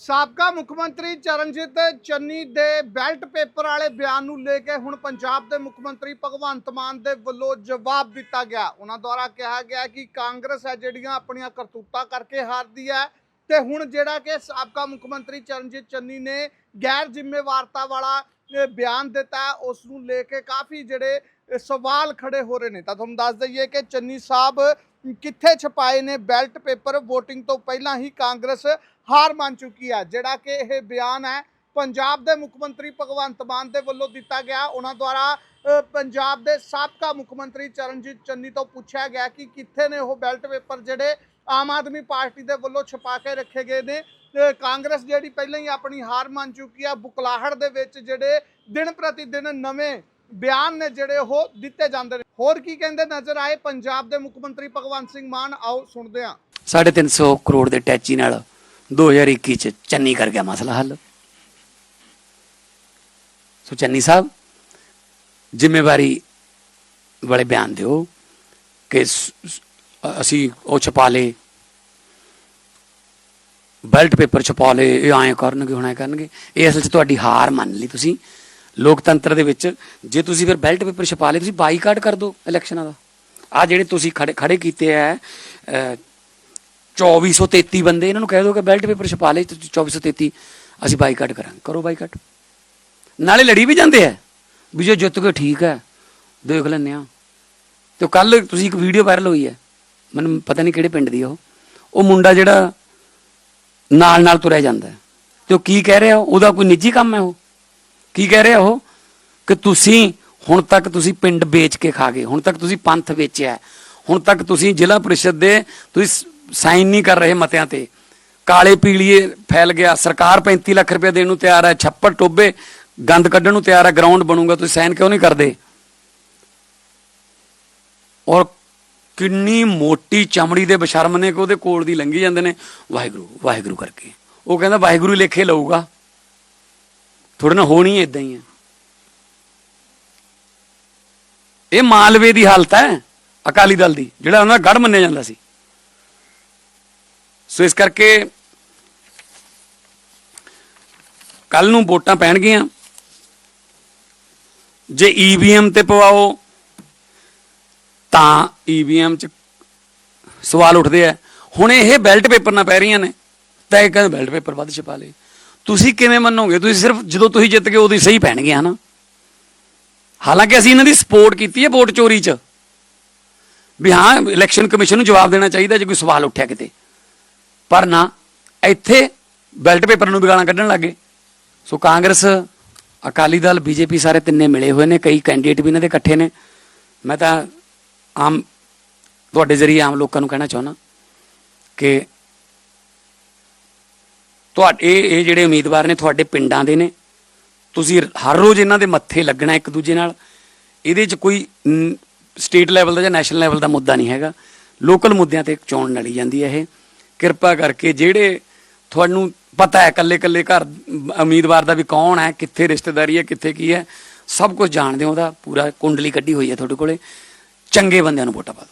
ਸਾਬਕਾ ਮੁੱਖ ਮੰਤਰੀ ਚਰਨਜੀਤ ਚੰਨੀ ਦੇ ਬੈਲਟ ਪੇਪਰ ਵਾਲੇ ਬਿਆਨ ਨੂੰ ਲੈ ਕੇ ਹੁਣ ਪੰਜਾਬ ਦੇ ਮੁੱਖ ਮੰਤਰੀ ਭਗਵੰਤ ਮਾਨ ਦੇ ਵੱਲੋਂ ਜਵਾਬ ਦਿੱਤਾ ਗਿਆ। ਉਹਨਾਂ ਦੁਆਰਾ ਕਿਹਾ ਗਿਆ ਕਿ ਕਾਂਗਰਸ ਹੈ ਜਿਹੜੀਆਂ ਆਪਣੀਆਂ ਕਰਤੂਤਾਂ ਕਰਕੇ ਹਾਰਦੀ ਹੈ ਤੇ ਹੁਣ ਜਿਹੜਾ ਕਿ ਸਾਬਕਾ ਮੁੱਖ ਮੰਤਰੀ ਚਰਨਜੀਤ ਚੰਨੀ ਨੇ ਗੈਰ ਜ਼ਿੰਮੇਵਾਰਤਾ ਵਾਲਾ ਬਿਆਨ ਦਿੱਤਾ ਉਸ ਨੂੰ ਲੈ ਕੇ ਕਾਫੀ ਜਿਹੜੇ ਸਵਾਲ ਖੜੇ ਹੋ ਰਹੇ ਨੇ। ਤਾਂ ਤੁਹਾਨੂੰ ਦੱਸ ਦਈਏ ਕਿ ਚੰਨੀ ਸਾਹਿਬ ਕਿੱਥੇ ਛਪਾਏ ਨੇ ਬੈਲਟ ਪੇਪਰ? VOTING ਤੋਂ ਪਹਿਲਾਂ ਹੀ ਕਾਂਗਰਸ ਹਾਰ ਮੰਨ ਚੁੱਕੀ ਹੈ ਜਿਹੜਾ ਕਿ ਇਹ ਬਿਆਨ ਹੈ, ਪੰਜਾਬ ਦੇ ਮੁੱਖ ਮੰਤਰੀ ਭਗਵੰਤ ਮਾਨ ਦੇ ਵੱਲੋਂ ਦਿੱਤਾ ਗਿਆ। ਉਹਨਾਂ ਦੁਆਰਾ ਪੰਜਾਬ ਦੇ ਸਾਬਕਾ ਮੁੱਖ ਮੰਤਰੀ ਚਰਨਜੀਤ ਚੰਨੀ ਤੋਂ ਪੁੱਛਿਆ ਗਿਆ ਕਿ ਕਿੱਥੇ ਨੇ ਉਹ ਬੈਲਟ ਪੇਪਰ ਜਿਹੜੇ ਆਮ ਆਦਮੀ ਪਾਰਟੀ ਦੇ ਵੱਲੋਂ ਛਪਾ ਕੇ ਰੱਖੇ ਗਏ ਨੇ। ਕਾਂਗਰਸ ਜਿਹੜੀ ਪਹਿਲਾਂ ਹੀ ਆਪਣੀ ਹਾਰ ਮੰਨ ਚੁੱਕੀ ਆ, ਬੁਕਲਾਹੜ ਦੇ ਵਿੱਚ ਜਿਹੜੇ ਦਿਨ ਪ੍ਰਤੀ ਦਿਨ ਨਵੇਂ ਬਿਆਨ ਨੇ ਜਿਹੜੇ ਉਹ ਦਿੱਤੇ ਜਾਂਦੇ ਨੇ। ਹੋਰ ਕੀ ਕਹਿੰਦੇ ਨਜ਼ਰ ਆਏ? ਪੰਜਾਬ ਦੇ ਮੁੱਖ ਮੰਤਰੀ ਭਗਵੰਤ ਸਿੰਘ ਮਾਨ, ਆਓ ਸੁਣਦੇ ਹਾਂ। 350 ਕਰੋੜ ਦੇ ਟੈਚੀ ਨਾਲ 2021 ਚ ਚੰਨੀ ਕਰ ਗਿਆ ਮਸਲਾ ਹੱਲ। ਸੋ ਚੰਨੀ ਸਾਹਿਬ, ਜ਼ਿੰਮੇਵਾਰੀ ਵਾਲੇ ਬਿਆਨ ਦਿਓ ਕਿ ਅਸੀਂ ਉਹ ਛਪਾ ਲੇ ਬੈਲਟ ਪੇਪਰ ਛਪਾ ਲੇ ਇਹ ਐਂ ਕਰਨਗੇ, ਹੁਣ ਐਂ ਕਰਨਗੇ। ਇਹ ਅਸਲ 'ਚ ਤੁਹਾਡੀ ਹਾਰ ਮੰਨ ਲਈ ਤੁਸੀਂ। ਲੋਕਤੰਤਰ ਦੇ ਵਿੱਚ ਜੇ ਤੁਸੀਂ ਫਿਰ ਬੈਲਟ ਪੇਪਰ ਛਪਾ ਲਏ ਤੁਸੀਂ ਬਾਈਕਾਟ ਕਰ ਦਿਓ ਇਲੈਕਸ਼ਨਾਂ ਦਾ। ਆ ਜਿਹੜੇ ਤੁਸੀਂ ਖੜੇ ਖੜੇ ਕੀਤੇ ਆ ਅਹ, 2433 ਬੰਦੇ ਇਹਨਾਂ ਨੂੰ ਕਹਿ ਦਿਓ ਕਿ ਬੈਲਟ ਪੇਪਰ ਛਪਾ ਲੈ 2433 ਅਸੀਂ ਬਾਈਕਾਟ ਕਰਾਂਗੇ। ਕਰੋ ਬਾਈਕਾਟ ਨਾਲੇ ਲੜੀ ਵੀ ਜਾਂਦੇ ਆ ਵੀ ਜੇ ਜਿੱਤ ਕੇ ਠੀਕ ਹੈ ਦੇਖ ਲੈਂਦੇ ਆ ਤੇ ਕੱਲ ਤੁਸੀਂ ਇੱਕ ਵੀਡੀਓ ਵਾਇਰਲ ਹੋਈ ਹੈ ਮੈਨੂੰ ਪਤਾ ਨਹੀਂ ਕਿਹੜੇ ਪਿੰਡ ਦੀ ਉਹ। ਉਹ ਮੁੰਡਾ ਜਿਹੜਾ ਨਾਲ ਨਾਲ ਤੁਰਿਆ ਜਾਂਦਾ ਹੈ। ਤੇ ਉਹ ਕੀ ਕਹਿ ਰਿਹਾ ਉਹਦਾ ਕੋਈ ਨਿੱਜੀ ਕੰਮ ਹੈ ਉਹ? ਕੀ ਕਹਿ ਰਿਹਾ ਉਹ? ਕਿ ਤੁਸੀਂ ਹੁਣ ਤੱਕ ਤੁਸੀਂ ਪਿੰਡ ਵੇਚ ਕੇ ਖਾ ਗਏ, ਹੁਣ ਤੱਕ ਤੁਸੀਂ ਪੰਥ ਵੇਚਿਆ ਹੁਣ ਤੱਕ ਤੁਸੀਂ ਜ਼ਿਲ੍ਹਾ ਪ੍ਰੀਸ਼ਦ ਦੇ ਤੁਸੀਂ ਸਾਈਨ ਨਹੀਂ ਕਰ ਰਹੇ ਮਤਿਆਂ ਤੇ। ਕਾਲੇ ਪੀਲੀਏ ਫੈਲ ਗਿਆ, ਸਰਕਾਰ 35 ਲੱਖ ਰੁਪਏ ਦੇਣ ਨੂੰ ਤਿਆਰ ਹੈ, ਛੱਪੜ ਟੋਬੇ ਗੰਦ ਕੱਢਣ ਨੂੰ ਤਿਆਰ ਹੈ ਗਰਾਊਂਡ ਬਣੂਗਾ, ਤੁਸੀਂ ਸਾਈਨ ਕਿਉਂ ਨਹੀਂ ਕਰਦੇ? ਔਰ ਕਿੰਨੀ ਮੋਟੀ ਚਮੜੀ ਦੇ ਬਸ਼ਰਮ ਨੇ ਕਿ ਉਹਦੇ ਕੋਲ ਦੀ ਲੰਘੀ ਜਾਂਦੇ ਨੇ, ਵਾਹਿਗੁਰੂ ਵਾਹਿਗੁਰੂ ਕਰਕੇ। ਉਹ ਕਹਿੰਦਾ ਵਾਹਿਗੁਰੂ ਲੇਖੇ ਲਊਗਾ। ਥੋੜਾ ਨਾ ਹੋਣੀ ਇਦਾਂ ਹੀ ਹੈ। ਇਹ ਮਾਲਵੇ ਦੀ ਹਾਲਤ ਹੈ, ਅਕਾਲੀ ਦਲ ਦੀ, ਜਿਹੜਾ ਉਹਨਾਂ ਦਾ ਗੜ ਮੰਨਿਆ ਜਾਂਦਾ ਸੀ। ਸੋ ਇਸ ਕਰਕੇ ਕੱਲ ਨੂੰ ਵੋਟਾਂ ਪੈਣਗੀਆਂ। ਜੇ ਈਵੀਐਮ ਤੇ ਪਵਾਓ, ਤਾਂ ਈਵੀਐਮ ਚ ਸਵਾਲ ਉੱਠਦੇ ਆ। ਹੁਣ ਇਹ ਬੈਲਟ ਪੇਪਰ ਨਾ ਪੈ ਰਹੀਆਂ ਨੇ, ਤਾਂ ਇਹ ਕਹਿੰਦੇ ਬੈਲਟ ਪੇਪਰ ਵੱਧ ਛਪਾ ਲਏ। ਤੁਸੀਂ ਕਿਵੇਂ ਮੰਨੋਗੇ? ਤੁਸੀਂ ਸਿਰਫ ਜਦੋਂ ਤੁਸੀਂ ਜਿੱਤ ਗਏ ਉਦੋਂ ਹੀ ਸਹੀ ਪੈਣਗੇ, ਹਨਾ? ਹਾਲਾਂਕਿ ਅਸੀਂ ਇਹਨਾਂ ਦੀ ਸਪੋਰਟ ਕੀਤੀ ਹੈ ਵੋਟ ਚੋਰੀ 'ਚ। ਵੀ ਹਾਂ ਇਲੈਕਸ਼ਨ ਕਮਿਸ਼ਨ ਨੂੰ ਜਵਾਬ ਦੇਣਾ ਚਾਹੀਦਾ ਜੇ ਕੋਈ ਸਵਾਲ ਉੱਠਿਆ ਕਿਤੇ। ਪਰ ਨਾ, ਇੱਥੇ ਬੈਲਟ ਪੇਪਰ ਨੂੰ ਵੀ ਗਾਲਾਂ ਕੱਢਣ ਲੱਗੇ ਸੋ ਕਾਂਗਰਸ, ਅਕਾਲੀ ਦਲ, ਬੀਜੇਪੀ ਸਾਰੇ ਤਿੰਨੇ ਮਿਲੇ ਹੋਏ ਨੇ, ਕਈ ਕੈਂਡੀਡੇਟ ਵੀ ਇਹਨਾਂ ਦੇ ਇਕੱਠੇ ਨੇ। ਮੈਂ ਤਾਂ ਆਮ, ਤੁਹਾਡੇ ਜ਼ਰੀਏ ਆਮ ਲੋਕਾਂ ਨੂੰ ਕਹਿਣਾ ਚਾਹੁੰਦਾ ਕਿ ਤੁਹਾਡੇ ਇਹ ਜਿਹੜੇ ਉਮੀਦਵਾਰ ਨੇ ਤੁਹਾਡੇ ਪਿੰਡਾਂ ਦੇ ਨੇ। ਤੁਸੀਂ ਹਰ ਰੋਜ਼ ਇਹਨਾਂ ਦੇ ਮੱਥੇ ਲੱਗਣਾ ਇੱਕ ਦੂਜੇ ਨਾਲ। ਇਹਦੇ 'ਚ ਕੋਈ ਸਟੇਟ ਲੈਵਲ ਦਾ ਜਾਂ ਨੈਸ਼ਨਲ ਲੈਵਲ ਦਾ ਮੁੱਦਾ ਨਹੀਂ ਹੈਗਾ। ਲੋਕਲ ਮੁੱਦਿਆਂ ਤੇ ਚੋਣ ਲੜੀ ਜਾਂਦੀ ਹੈ ਇਹ। ਕਿਰਪਾ ਕਰਕੇ ਜਿਹੜੇ ਤੁਹਾਨੂੰ ਪਤਾ ਹੈ ਇਕੱਲੇ ਇਕੱਲੇ ਘਰ ਉਮੀਦਵਾਰ ਦਾ ਵੀ ਕੌਣ ਹੈ, ਕਿੱਥੇ ਰਿਸ਼ਤੇਦਾਰੀ ਹੈ, ਕਿੱਥੇ ਕੀ ਹੈ, ਸਭ ਕੁਝ ਜਾਣਦੇ ਹੋ ਉਹਦਾ। ਪੂਰਾ ਕੁੰਡਲੀ ਕੱਢੀ ਹੋਈ ਹੈ ਤੁਹਾਡੇ ਕੋਲੇ। ਚੰਗੇ ਬੰਦਿਆਂ ਨੂੰ ਵੋਟਾਂ ਪਾ